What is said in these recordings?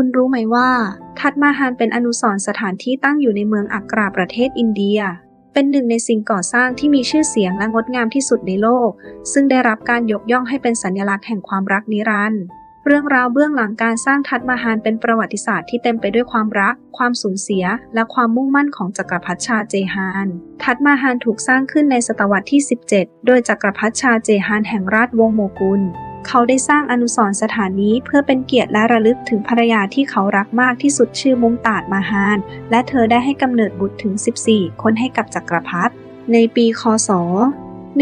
คุณรู้ไหมว่า ทัดมาฮานเป็นอนุสรสถานที่ตั้งอยู่ในเมืองอักราประเทศอินเดีย เป็นหนึ่งในสิ่งก่อสร้างที่มีชื่อเสียงและงดงามที่สุดในโลก ซึ่งได้รับการยกย่องให้เป็นสัญลักษณ์แห่งความรักนิรันดร์เรื่องราวเบื้องหลังการสร้างทัดมาฮานเป็นประวัติศาสตร์ที่เต็มไปด้วยความรัก ความสูญเสีย และความมุ่งมั่นของจักรพรรดิชาเจฮาน ทัดมาฮานถูกสร้างขึ้นในศตวรรษที่ 17 โดยจักรพรรดิชาเจฮานแห่งราชวงศ์โมกุล เขาได้สร้างอนุสรณ์สถานนี้เพื่อเป็นเกียรติและระลึกถึงภรรยาที่เขารักมากที่สุดชื่อมุมตาดมาฮาน และเธอได้ให้กำเนิดบุตรถึง 14 คนให้กับจักรพรรดิในปีคศ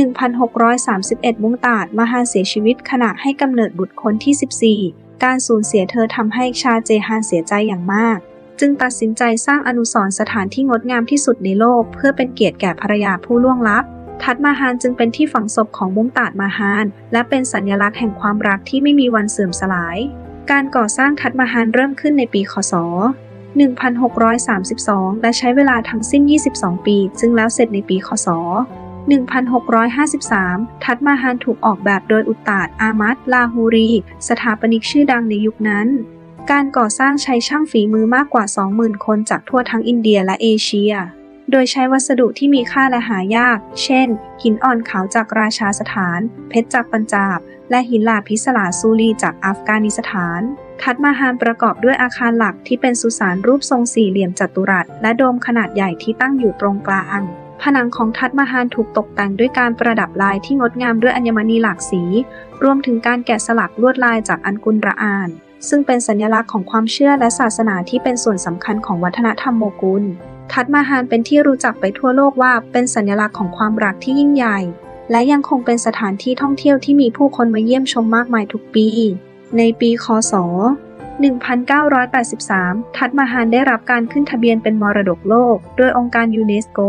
1631 มุงตาดมาฮานเสียชีวิตขณะให้กำเนิดบุตรคนที่ 14 การสูญเสียเธอทำให้ชาเจฮานเสียใจอย่างมากจึงตัดสินใจสร้างอนุสรณ์สถานที่งดงามที่สุดในโลก เพื่อเป็นเกียรติแก่ภรรยาผู้ล่วงลับ ทัดมาฮานจึงเป็นที่ฝังศพของมุมตาดมาฮาน และเป็นสัญลักษณ์แห่งความรักที่ไม่มีวันเสื่อมสลาย การก่อสร้างทัดมาฮานเริ่มขึ้นในปีคศ 1632 และใช้เวลาทั้งสิ้น 22 ปี จึงแล้วเสร็จในปีคศ 1653 ทัดมาฮานถูกออกแบบโดยอุตตาดอามัดลาฮูรี สถาปนิกชื่อดังในยุคนั้น การก่อสร้างใช้ช่างฝีมือมากกว่า 20,000 คนจากทั่วทั้งอินเดียและเอเชีย โดยใช้วัสดุที่มีค่าและหายาก เช่น หินอ่อนขาวจากราชาสถาน เพชรจากปัญจาบ และหินลาพิสลาซูรีจากอัฟกานิสถาน ทัดมาฮานประกอบด้วยอาคารหลักที่เป็นสุสานรูปทรงสี่เหลี่ยมจัตุรัส และโดมขนาดใหญ่ที่ตั้งอยู่ตรงกลางผนังของทัดมาฮานถูกตกแต่งด้วยการประดับลายที่งดงามด้วยอัญมณีหลากสี รวมถึงการแกะสลักลวดลายจากอันกุลระอาน ซึ่งเป็นสัญลักษณ์ของความเชื่อและศาสนาที่เป็นส่วนสำคัญของวัฒนธรรมโมกุล ทัดมาฮานเป็นที่รู้จักไปทั่วโลกว่าเป็นสัญลักษณ์ของความรักที่ยิ่งใหญ่ และยังคงเป็นสถานที่ท่องเที่ยวที่มีผู้คนมาเยี่ยมชมมากมายทุกปี ในปีคศ 1983 ทัดมาฮานได้รับการขึ้นทะเบียนเป็นมรดกโลก โดยองค์การยูเนสโก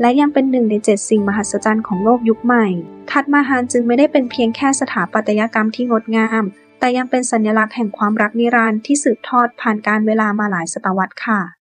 และยังเป็นหนึ่งในเจ็ดสิ่งมหัศจรรย์ของโลกยุคใหม่ ทัดมาฮานจึงไม่ได้เป็นเพียงแค่สถาปัตยกรรมที่งดงาม แต่ยังเป็นสัญลักษณ์แห่งความรักนิรันดร์ที่สืบทอดผ่านการเวลามาหลายศตวรรษค่ะ